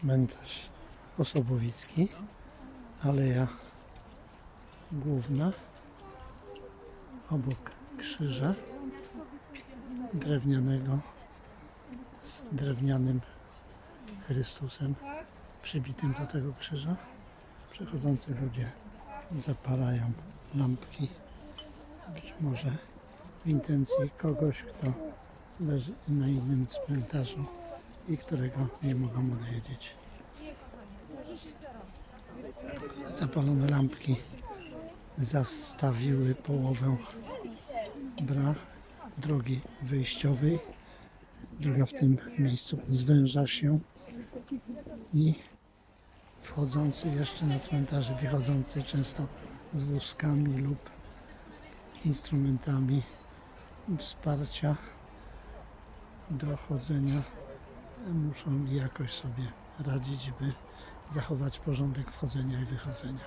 cmentarz Osobowicki, aleja główna, obok krzyża drewnianego z drewnianym Chrystusem przybitym do tego krzyża. Przechodzący ludzie zapalają lampki, być może w intencji kogoś, kto leży na innym cmentarzu i którego nie mogą odwiedzić. Zapalone lampki zastawiły połowę bra drogi wyjściowej. Droga w tym miejscu zwęża się i wchodzący jeszcze na cmentarze, wychodzący często z wózkami lub instrumentami wsparcia do chodzenia muszą jakoś sobie radzić, by zachować porządek wchodzenia i wychodzenia.